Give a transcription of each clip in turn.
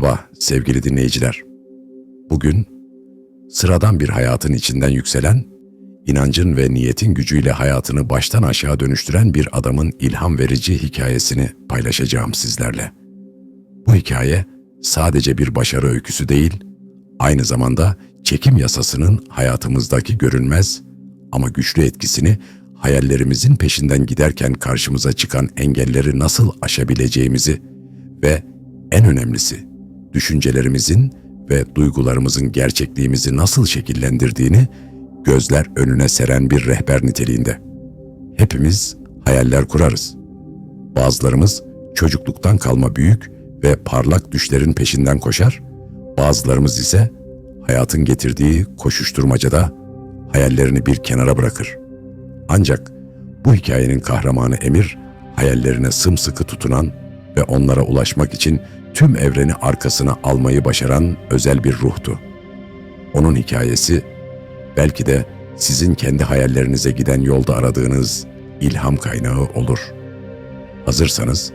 Merhaba sevgili dinleyiciler. Bugün sıradan bir hayatın içinden yükselen, inancın ve niyetin gücüyle hayatını baştan aşağı dönüştüren bir adamın ilham verici hikayesini paylaşacağım sizlerle. Bu hikaye sadece bir başarı öyküsü değil, aynı zamanda çekim yasasının hayatımızdaki görünmez ama güçlü etkisini hayallerimizin peşinden giderken karşımıza çıkan engelleri nasıl aşabileceğimizi ve en önemlisi düşüncelerimizin ve duygularımızın gerçekliğimizi nasıl şekillendirdiğini gözler önüne seren bir rehber niteliğinde. Hepimiz hayaller kurarız. Bazılarımız çocukluktan kalma büyük ve parlak düşlerin peşinden koşar, bazılarımız ise hayatın getirdiği koşuşturmacada hayallerini bir kenara bırakır. Ancak bu hikayenin kahramanı Emir, hayallerine sımsıkı tutunan ve onlara ulaşmak için tüm evreni arkasına almayı başaran özel bir ruhtu. Onun hikayesi belki de sizin kendi hayallerinize giden yolda aradığınız ilham kaynağı olur. Hazırsanız,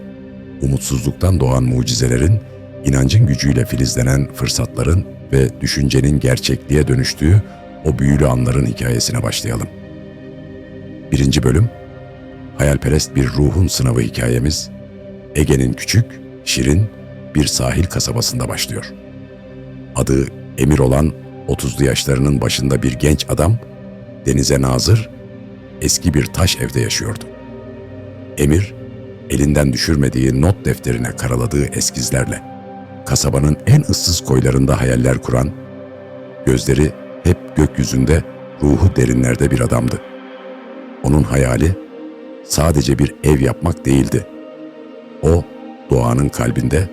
umutsuzluktan doğan mucizelerin, inancın gücüyle filizlenen fırsatların ve düşüncenin gerçekliğe dönüştüğü o büyülü anların hikayesine başlayalım. Birinci bölüm, hayalperest bir ruhun sınavı hikayemiz, Ege'nin küçük, şirin bir sahil kasabasında başlıyor. Adı Emir olan 30'lu yaşlarının başında bir genç adam, denize nazır, eski bir taş evde yaşıyordu. Emir, elinden düşürmediği not defterine karaladığı eskizlerle, kasabanın en ıssız koylarında hayaller kuran, gözleri hep gökyüzünde, ruhu derinlerde bir adamdı. Onun hayali sadece bir ev yapmak değildi. O, doğanın kalbinde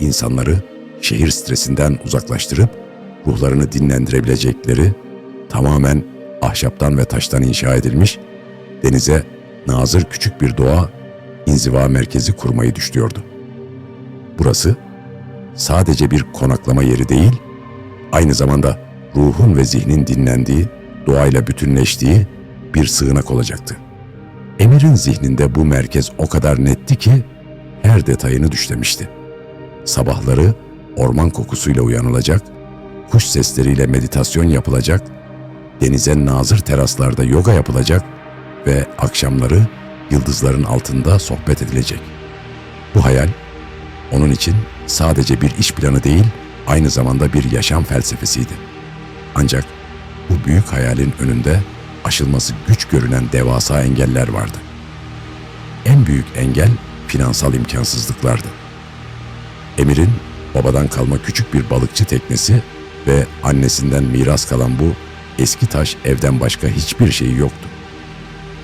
insanları şehir stresinden uzaklaştırıp ruhlarını dinlendirebilecekleri tamamen ahşaptan ve taştan inşa edilmiş denize nazır küçük bir doğa inziva merkezi kurmayı düşlüyordu. Burası sadece bir konaklama yeri değil, aynı zamanda ruhun ve zihnin dinlendiği, doğayla bütünleştiği bir sığınak olacaktı. Emir'in zihninde bu merkez o kadar netti ki her detayını düşlemişti. Sabahları orman kokusuyla uyanılacak, kuş sesleriyle meditasyon yapılacak, denize nazır teraslarda yoga yapılacak ve akşamları yıldızların altında sohbet edilecek. Bu hayal onun için sadece bir iş planı değil, aynı zamanda bir yaşam felsefesiydi. Ancak bu büyük hayalin önünde aşılması güç görünen devasa engeller vardı. En büyük engel finansal imkansızlıklardı. Emir'in babadan kalma küçük bir balıkçı teknesi ve annesinden miras kalan bu eski taş evden başka hiçbir şeyi yoktu.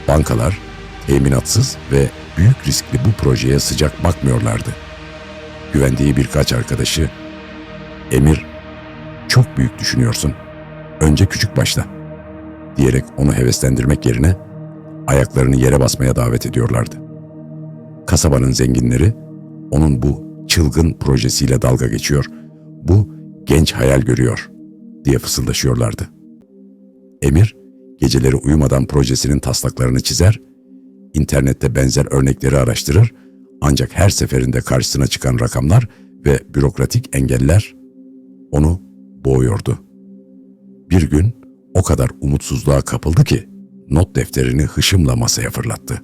Bankalar teminatsız ve büyük riskli bu projeye sıcak bakmıyorlardı. Güvendiği birkaç arkadaşı, Emir, çok büyük düşünüyorsun, önce küçük başla, diyerek onu heveslendirmek yerine ayaklarını yere basmaya davet ediyorlardı. Kasabanın zenginleri, onun bu çılgın projesiyle dalga geçiyor, bu genç hayal görüyor diye fısıldaşıyorlardı. Emir, geceleri uyumadan projesinin taslaklarını çizer, internette benzer örnekleri araştırır ancak her seferinde karşısına çıkan rakamlar ve bürokratik engeller onu boğuyordu. Bir gün o kadar umutsuzluğa kapıldı ki not defterini hışımla masaya fırlattı.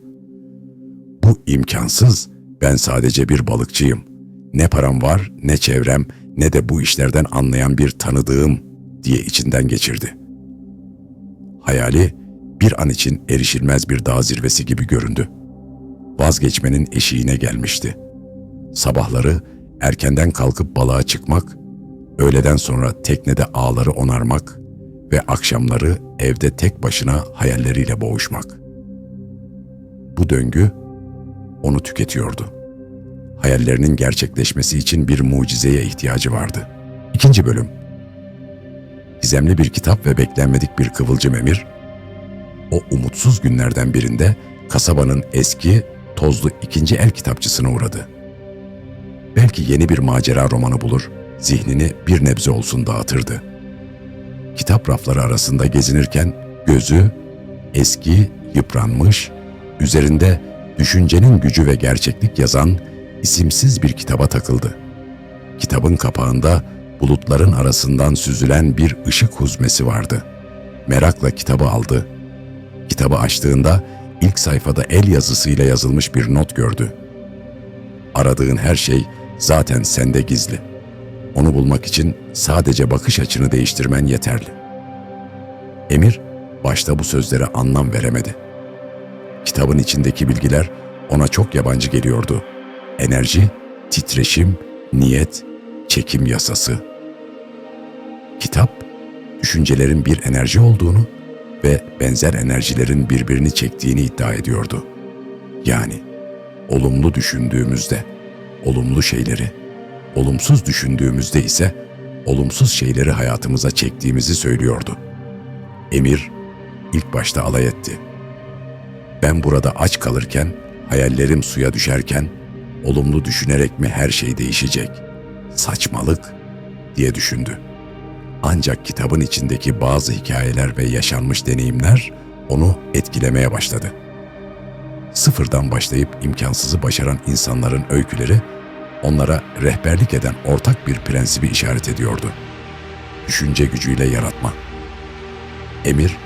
Bu imkansız, ben sadece bir balıkçıyım. Ne param var, ne çevrem, ne de bu işlerden anlayan bir tanıdığım diye içinden geçirdi. Hayali bir an için erişilmez bir dağ zirvesi gibi göründü. Vazgeçmenin eşiğine gelmişti. Sabahları erkenden kalkıp balığa çıkmak, öğleden sonra teknede ağları onarmak ve akşamları evde tek başına hayalleriyle boğuşmak. Bu döngü onu tüketiyordu. Hayallerinin gerçekleşmesi için bir mucizeye ihtiyacı vardı. İkinci bölüm. Gizemli bir kitap ve beklenmedik bir kıvılcım emir, o umutsuz günlerden birinde kasabanın eski, tozlu ikinci el kitapçısına uğradı. Belki yeni bir macera romanı bulur, zihnini bir nebze olsun dağıtırdı. Kitap rafları arasında gezinirken gözü eski, yıpranmış, üzerinde düşüncenin gücü ve gerçeklik yazan isimsiz bir kitaba takıldı. Kitabın kapağında bulutların arasından süzülen bir ışık huzmesi vardı. Merakla kitabı aldı. Kitabı açtığında ilk sayfada el yazısıyla yazılmış bir not gördü. Aradığın her şey zaten sende gizli. Onu bulmak için sadece bakış açını değiştirmen yeterli. Emir başta bu sözlere anlam veremedi. Kitabın içindeki bilgiler ona çok yabancı geliyordu. Enerji, titreşim, niyet, çekim yasası. Kitap, düşüncelerin bir enerji olduğunu ve benzer enerjilerin birbirini çektiğini iddia ediyordu. Yani olumlu düşündüğümüzde olumlu şeyleri, olumsuz düşündüğümüzde ise olumsuz şeyleri hayatımıza çektiğimizi söylüyordu. Emir ilk başta alay etti. Ben burada aç kalırken, hayallerim suya düşerken, olumlu düşünerek mi her şey değişecek? Saçmalık diye düşündü. Ancak kitabın içindeki bazı hikayeler ve yaşanmış deneyimler onu etkilemeye başladı. Sıfırdan başlayıp imkansızı başaran insanların öyküleri onlara rehberlik eden ortak bir prensibi işaret ediyordu. Düşünce gücüyle yaratma. Emir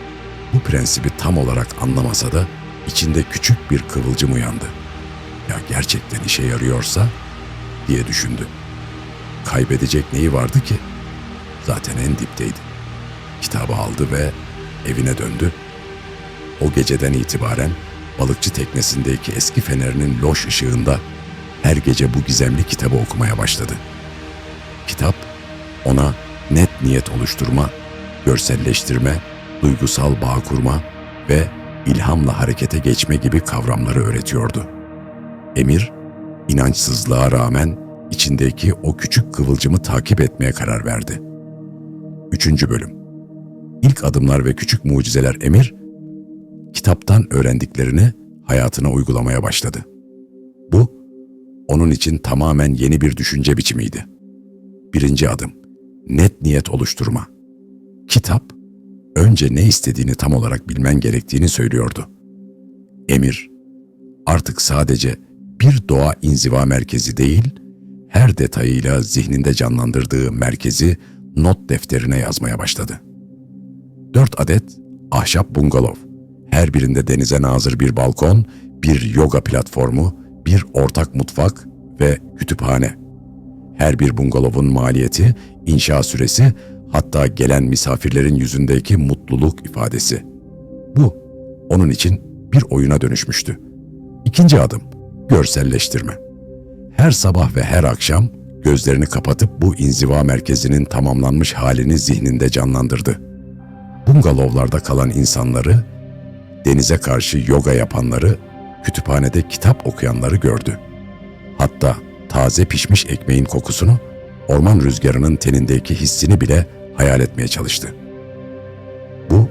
bu prensibi tam olarak anlamasa da içinde küçük bir kıvılcım uyandı. Ya gerçekten işe yarıyorsa diye düşündü. Kaybedecek neyi vardı ki? Zaten en dipteydi. Kitabı aldı ve evine döndü. O geceden itibaren balıkçı teknesindeki eski fenerinin loş ışığında her gece bu gizemli kitabı okumaya başladı. Kitap ona net niyet oluşturma, görselleştirme, duygusal bağ kurma ve ilhamla harekete geçme gibi kavramları öğretiyordu. Emir, inançsızlığa rağmen içindeki o küçük kıvılcımı takip etmeye karar verdi. Üçüncü bölüm İlk adımlar ve küçük mucizeler Emir, kitaptan öğrendiklerini hayatına uygulamaya başladı. Bu, onun için tamamen yeni bir düşünce biçimiydi. Birinci adım, net niyet oluşturma. Kitap, önce ne istediğini tam olarak bilmen gerektiğini söylüyordu. Emir, artık sadece bir doğa inziva merkezi değil, her detayıyla zihninde canlandırdığı merkezi not defterine yazmaya başladı. Dört adet ahşap bungalov, her birinde denize nazır bir balkon, bir yoga platformu, bir ortak mutfak ve kütüphane. Her bir bungalovun maliyeti, inşa süresi, hatta gelen misafirlerin yüzündeki mutluluk ifadesi. Bu, onun için bir oyuna dönüşmüştü. İkinci adım, görselleştirme. Her sabah ve her akşam gözlerini kapatıp bu inziva merkezinin tamamlanmış halini zihninde canlandırdı. Bungalovlarda kalan insanları, denize karşı yoga yapanları, kütüphanede kitap okuyanları gördü. Hatta taze pişmiş ekmeğin kokusunu, orman rüzgarının tenindeki hissini bile hayal etmeye çalıştı. Bu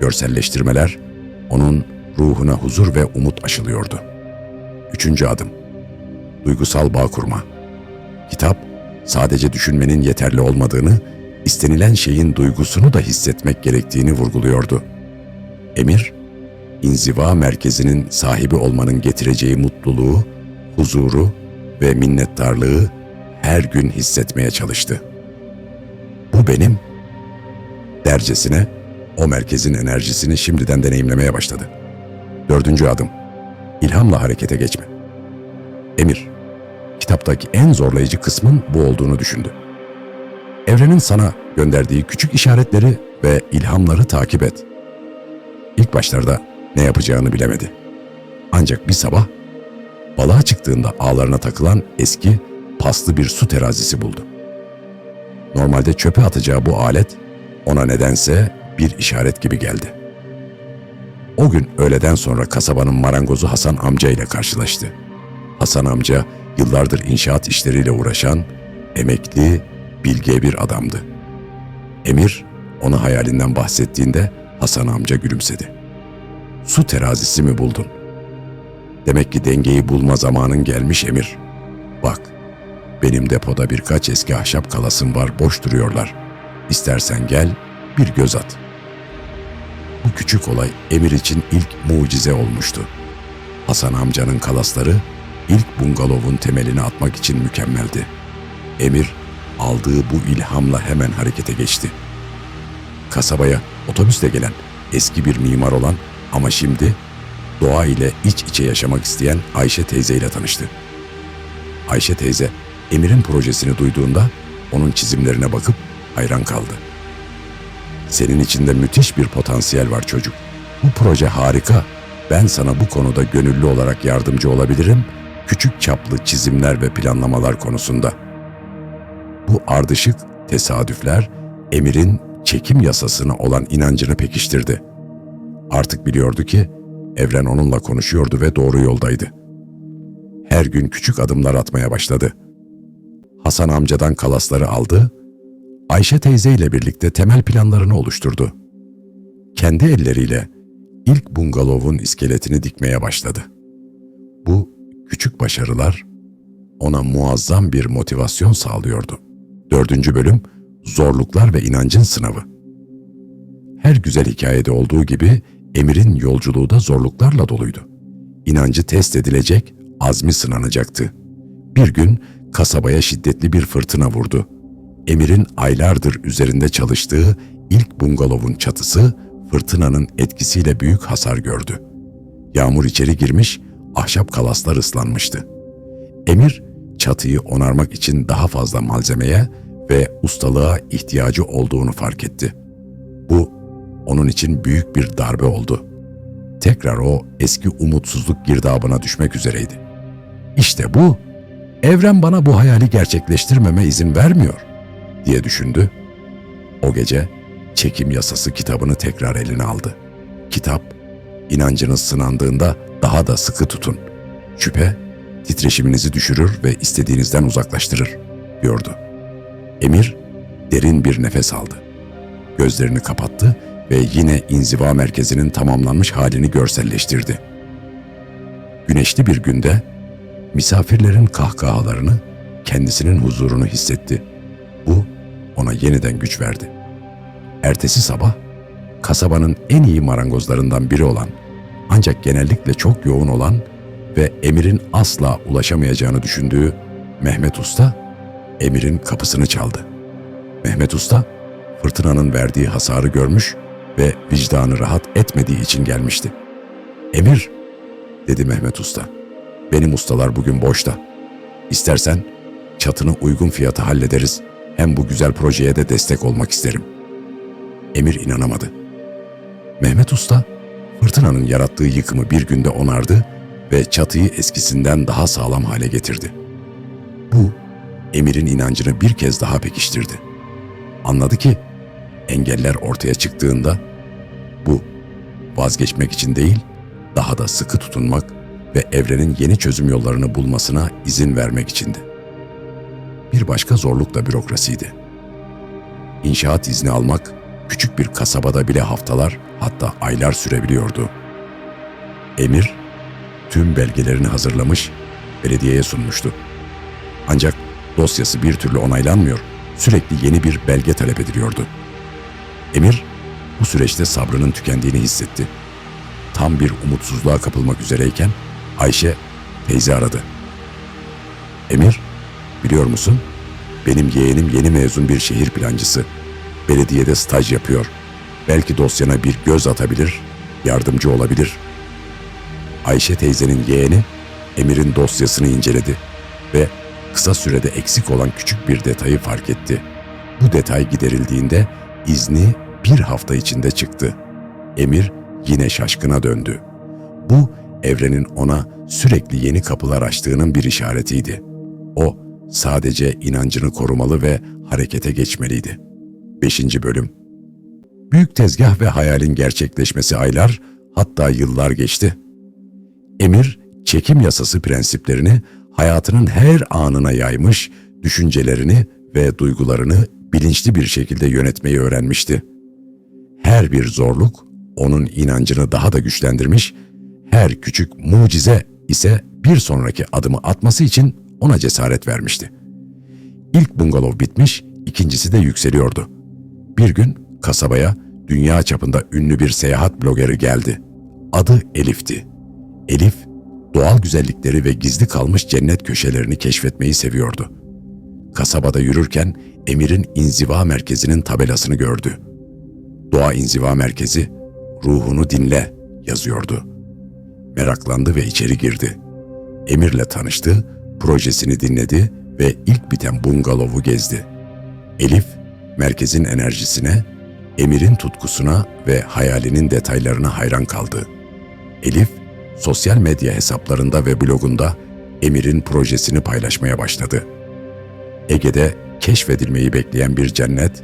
görselleştirmeler onun ruhuna huzur ve umut aşılıyordu. Üçüncü adım, duygusal bağ kurma. Kitap, sadece düşünmenin yeterli olmadığını, istenilen şeyin duygusunu da hissetmek gerektiğini vurguluyordu. Emir, inziva merkezinin sahibi olmanın getireceği mutluluğu, huzuru ve minnettarlığı her gün hissetmeye çalıştı. Bu benim dercesine o merkezin enerjisini şimdiden deneyimlemeye başladı. Dördüncü adım, ilhamla harekete geçme. Emir, kitaptaki en zorlayıcı kısmın bu olduğunu düşündü. Evrenin sana gönderdiği küçük işaretleri ve ilhamları takip et. İlk başlarda ne yapacağını bilemedi. Ancak bir sabah balığa çıktığında ağlarına takılan eski paslı bir su terazisi buldu. Normalde çöpe atacağı bu alet ona nedense bir işaret gibi geldi. O gün öğleden sonra kasabanın marangozu Hasan amca ile karşılaştı. Hasan amca yıllardır inşaat işleriyle uğraşan, emekli, bilge bir adamdı. Emir ona hayalinden bahsettiğinde Hasan amca gülümsedi. Su terazisi mi buldun? Demek ki dengeyi bulma zamanın gelmiş Emir. Bak, benim depoda birkaç eski ahşap kalasım var, boş duruyorlar. İstersen gel, bir göz at. Bu küçük olay Emir için ilk mucize olmuştu. Hasan amcanın kalasları ilk bungalovun temelini atmak için mükemmeldi. Emir aldığı bu ilhamla hemen harekete geçti. Kasabaya otobüsle gelen eski bir mimar olan ama şimdi doğa ile iç içe yaşamak isteyen Ayşe teyze ile tanıştı. Ayşe teyze Emir'in projesini duyduğunda onun çizimlerine bakıp hayran kaldı. Senin içinde müthiş bir potansiyel var çocuk. Bu proje harika. Ben sana bu konuda gönüllü olarak yardımcı olabilirim. Küçük çaplı çizimler ve planlamalar konusunda. Bu ardışık tesadüfler Emir'in çekim yasasına olan inancını pekiştirdi. Artık biliyordu ki evren onunla konuşuyordu ve doğru yoldaydı. Her gün küçük adımlar atmaya başladı. Hasan amcadan kalasları aldı, Ayşe teyze ile birlikte temel planlarını oluşturdu. Kendi elleriyle ilk bungalovun iskeletini dikmeye başladı. Bu küçük başarılar ona muazzam bir motivasyon sağlıyordu. Dördüncü bölüm Zorluklar ve inancın sınavı. Her güzel hikayede olduğu gibi Emir'in yolculuğu da zorluklarla doluydu. İnancı test edilecek, azmi sınanacaktı. Bir gün kasabaya şiddetli bir fırtına vurdu. Emir'in aylardır üzerinde çalıştığı ilk bungalovun çatısı fırtınanın etkisiyle büyük hasar gördü. Yağmur içeri girmiş, ahşap kalaslar ıslanmıştı. Emir çatıyı onarmak için daha fazla malzemeye ve ustalığa ihtiyacı olduğunu fark etti. Bu onun için büyük bir darbe oldu. Tekrar o eski umutsuzluk girdabına düşmek üzereydi. İşte bu, evren bana bu hayali gerçekleştirmeme izin vermiyor diye düşündü. O gece çekim yasası kitabını tekrar eline aldı. Kitap, inancınız sınandığında daha da sıkı tutun. Şüphe, titreşiminizi düşürür ve istediğinizden uzaklaştırır, diyordu. Emir derin bir nefes aldı. Gözlerini kapattı ve yine inziva merkezinin tamamlanmış halini görselleştirdi. Güneşli bir günde misafirlerin kahkahalarını, kendisinin huzurunu hissetti. Bu ona yeniden güç verdi. Ertesi sabah kasabanın en iyi marangozlarından biri olan ancak genellikle çok yoğun olan ve Emir'in asla ulaşamayacağını düşündüğü Mehmet Usta Emir'in kapısını çaldı. Mehmet Usta fırtınanın verdiği hasarı görmüş ve vicdanı rahat etmediği için gelmişti. Emir, dedi Mehmet Usta, benim ustalar bugün boşta. İstersen çatını uygun fiyata hallederiz, hem bu güzel projeye de destek olmak isterim. Emir inanamadı. Mehmet Usta, fırtınanın yarattığı yıkımı bir günde onardı ve çatıyı eskisinden daha sağlam hale getirdi. Bu, Emir'in inancını bir kez daha pekiştirdi. Anladı ki, engeller ortaya çıktığında bu vazgeçmek için değil, daha da sıkı tutunmak ve evrenin yeni çözüm yollarını bulmasına izin vermek içindi. Bir başka zorluk da bürokrasiydi. İnşaat izni almak küçük bir kasabada bile haftalar hatta aylar sürebiliyordu. Emir tüm belgelerini hazırlamış, belediyeye sunmuştu. Ancak dosyası bir türlü onaylanmıyor, sürekli yeni bir belge talep ediliyordu. Emir bu süreçte sabrının tükendiğini hissetti. Tam bir umutsuzluğa kapılmak üzereyken Ayşe teyze aradı. Emir, biliyor musun? Benim yeğenim yeni mezun bir şehir plancısı. Belediyede staj yapıyor. Belki dosyana bir göz atabilir, yardımcı olabilir. Ayşe teyzenin yeğeni Emir'in dosyasını inceledi ve kısa sürede eksik olan küçük bir detayı fark etti. Bu detay giderildiğinde izni bir hafta içinde çıktı. Emir yine şaşkına döndü. Bu evrenin ona sürekli yeni kapılar açtığının bir işaretiydi. O sadece inancını korumalı ve harekete geçmeliydi. 5. Bölüm Büyük tezgah ve hayalin gerçekleşmesi aylar, hatta yıllar geçti. Emir, çekim yasası prensiplerini hayatının her anına yaymış, düşüncelerini ve duygularını bilinçli bir şekilde yönetmeyi öğrenmişti. Her bir zorluk onun inancını daha da güçlendirmiş, her küçük mucize ise bir sonraki adımı atması için ona cesaret vermişti. İlk bungalov bitmiş, ikincisi de yükseliyordu. Bir gün kasabaya dünya çapında ünlü bir seyahat blogeri geldi. Adı Elif'ti. Elif, doğal güzellikleri ve gizli kalmış cennet köşelerini keşfetmeyi seviyordu. kasabada yürürken Emir'in inziva merkezinin tabelasını gördü. Doğa İnziva Merkezi, ruhunu dinle yazıyordu. Meraklandı ve içeri girdi. Emir'le tanıştı, projesini dinledi ve ilk biten bungalovu gezdi. Elif, merkezin enerjisine, Emir'in tutkusuna ve hayalinin detaylarına hayran kaldı. Elif, sosyal medya hesaplarında ve blogunda Emir'in projesini paylaşmaya başladı. Ege'de keşfedilmeyi bekleyen bir cennet,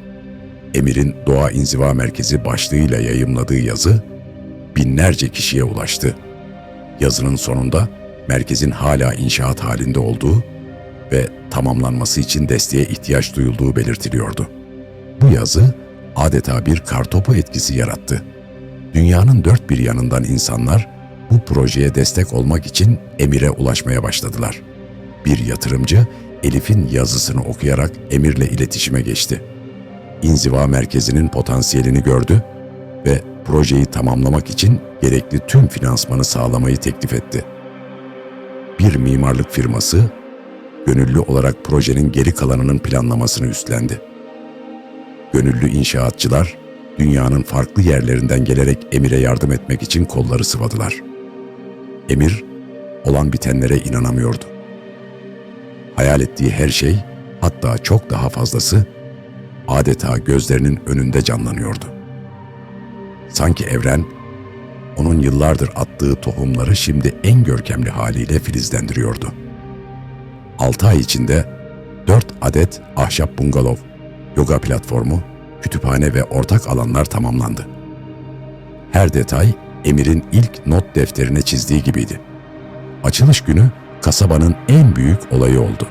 Emir'in Doğa İnziva Merkezi başlığıyla yayımladığı yazı binlerce kişiye ulaştı. Yazının sonunda merkezin hala inşaat halinde olduğu ve tamamlanması için desteğe ihtiyaç duyulduğu belirtiliyordu. Bu yazı adeta bir kartopu etkisi yarattı. Dünyanın dört bir yanından insanlar bu projeye destek olmak için Emir'e ulaşmaya başladılar. Bir yatırımcı Elif'in yazısını okuyarak Emir'le iletişime geçti. İnziva merkezinin potansiyelini gördü ve projeyi tamamlamak için gerekli tüm finansmanı sağlamayı teklif etti. Bir mimarlık firması gönüllü olarak projenin geri kalanının planlamasını üstlendi. Gönüllü inşaatçılar dünyanın farklı yerlerinden gelerek Emir'e yardım etmek için kolları sıvadılar. Emir olan bitenlere inanamıyordu. Hayal ettiği her şey, hatta çok daha fazlası adeta gözlerinin önünde canlanıyordu. Sanki evren onun yıllardır attığı tohumları şimdi en görkemli haliyle filizlendiriyordu. 6 ay içinde 4 adet ahşap bungalov, yoga platformu, kütüphane ve ortak alanlar tamamlandı. Her detay Emir'in ilk not defterine çizdiği gibiydi. Açılış günü kasabanın en büyük olayı oldu.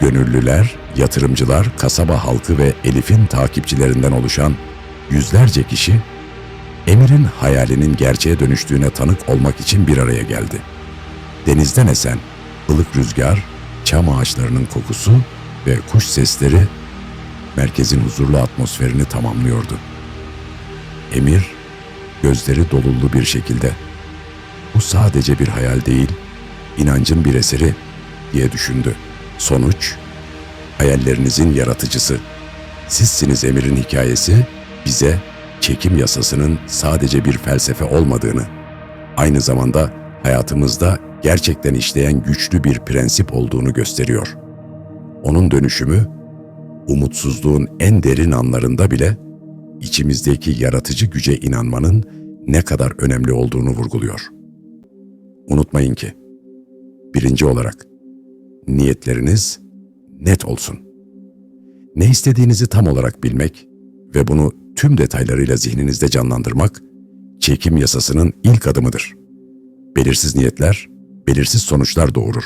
Gönüllüler, yatırımcılar, kasaba halkı ve Elif'in takipçilerinden oluşan yüzlerce kişi Emir'in hayalinin gerçeğe dönüştüğüne tanık olmak için bir araya geldi. Denizden esen ılık rüzgar, çam ağaçlarının kokusu ve kuş sesleri merkezin huzurlu atmosferini tamamlıyordu. Emir gözleri dolullu bir şekilde bu sadece bir hayal değil, inancın bir eseri diye düşündü. Sonuç, hayallerinizin yaratıcısı. Sizsiniz Emir'in hikayesi bize çekim yasasının sadece bir felsefe olmadığını, aynı zamanda hayatımızda gerçekten işleyen güçlü bir prensip olduğunu gösteriyor. Onun dönüşümü, umutsuzluğun en derin anlarında bile içimizdeki yaratıcı güce inanmanın ne kadar önemli olduğunu vurguluyor. Unutmayın ki, birinci olarak niyetleriniz net olsun. Ne istediğinizi tam olarak bilmek ve bunu tüm detaylarıyla zihninizde canlandırmak, çekim yasasının ilk adımıdır. Belirsiz niyetler, belirsiz sonuçlar doğurur.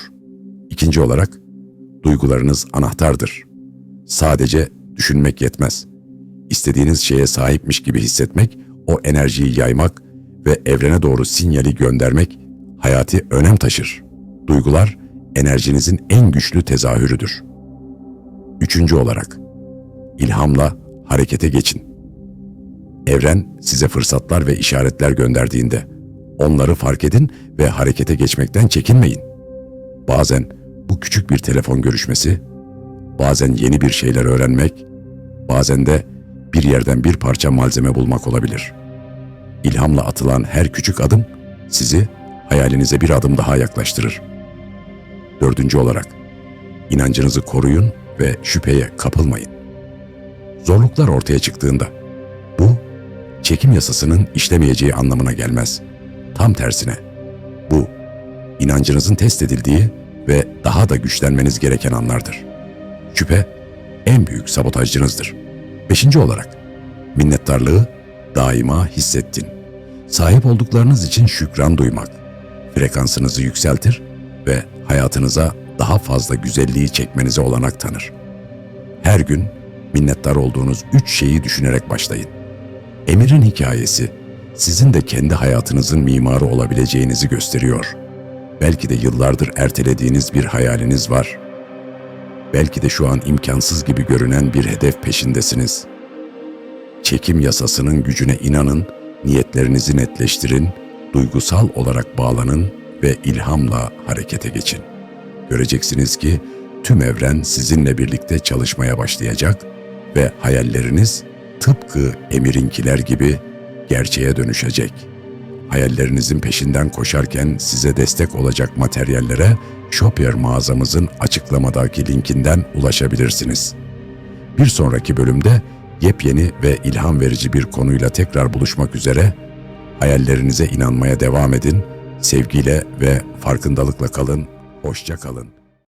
İkinci olarak, duygularınız anahtardır. Sadece düşünmek yetmez. İstediğiniz şeye sahipmiş gibi hissetmek, o enerjiyi yaymak ve evrene doğru sinyali göndermek hayati önem taşır. Duygular, enerjinizin en güçlü tezahürüdür. Üçüncü olarak, ilhamla harekete geçin. Evren size fırsatlar ve işaretler gönderdiğinde onları fark edin ve harekete geçmekten çekinmeyin. Bazen bu küçük bir telefon görüşmesi, bazen yeni bir şeyler öğrenmek, bazen de bir yerden bir parça malzeme bulmak olabilir. İlhamla atılan her küçük adım sizi hayalinize bir adım daha yaklaştırır. Dördüncü olarak, inancınızı koruyun ve şüpheye kapılmayın. Zorluklar ortaya çıktığında, çekim yasasının işlemeyeceği anlamına gelmez. Tam tersine, bu inancınızın test edildiği ve daha da güçlenmeniz gereken anlardır. Şüphe en büyük sabotajcınızdır. Beşinci olarak, minnettarlığı daima hissettin. Sahip olduklarınız için şükran duymak, frekansınızı yükseltir ve hayatınıza daha fazla güzelliği çekmenize olanak tanır. Her gün minnettar olduğunuz üç şeyi düşünerek başlayın. Emir'in hikayesi sizin de kendi hayatınızın mimarı olabileceğinizi gösteriyor. Belki de yıllardır ertelediğiniz bir hayaliniz var. Belki de şu an imkansız gibi görünen bir hedef peşindesiniz. Çekim yasasının gücüne inanın, niyetlerinizi netleştirin, duygusal olarak bağlanın ve ilhamla harekete geçin. Göreceksiniz ki tüm evren sizinle birlikte çalışmaya başlayacak ve hayalleriniz tıpkı emirinkiler gibi gerçeğe dönüşecek. Hayallerinizin peşinden koşarken size destek olacak materyallere Shopier mağazamızın açıklamadaki linkinden ulaşabilirsiniz. Bir sonraki bölümde yepyeni ve ilham verici bir konuyla tekrar buluşmak üzere. Hayallerinize inanmaya devam edin. Sevgiyle ve farkındalıkla kalın. Hoşça kalın.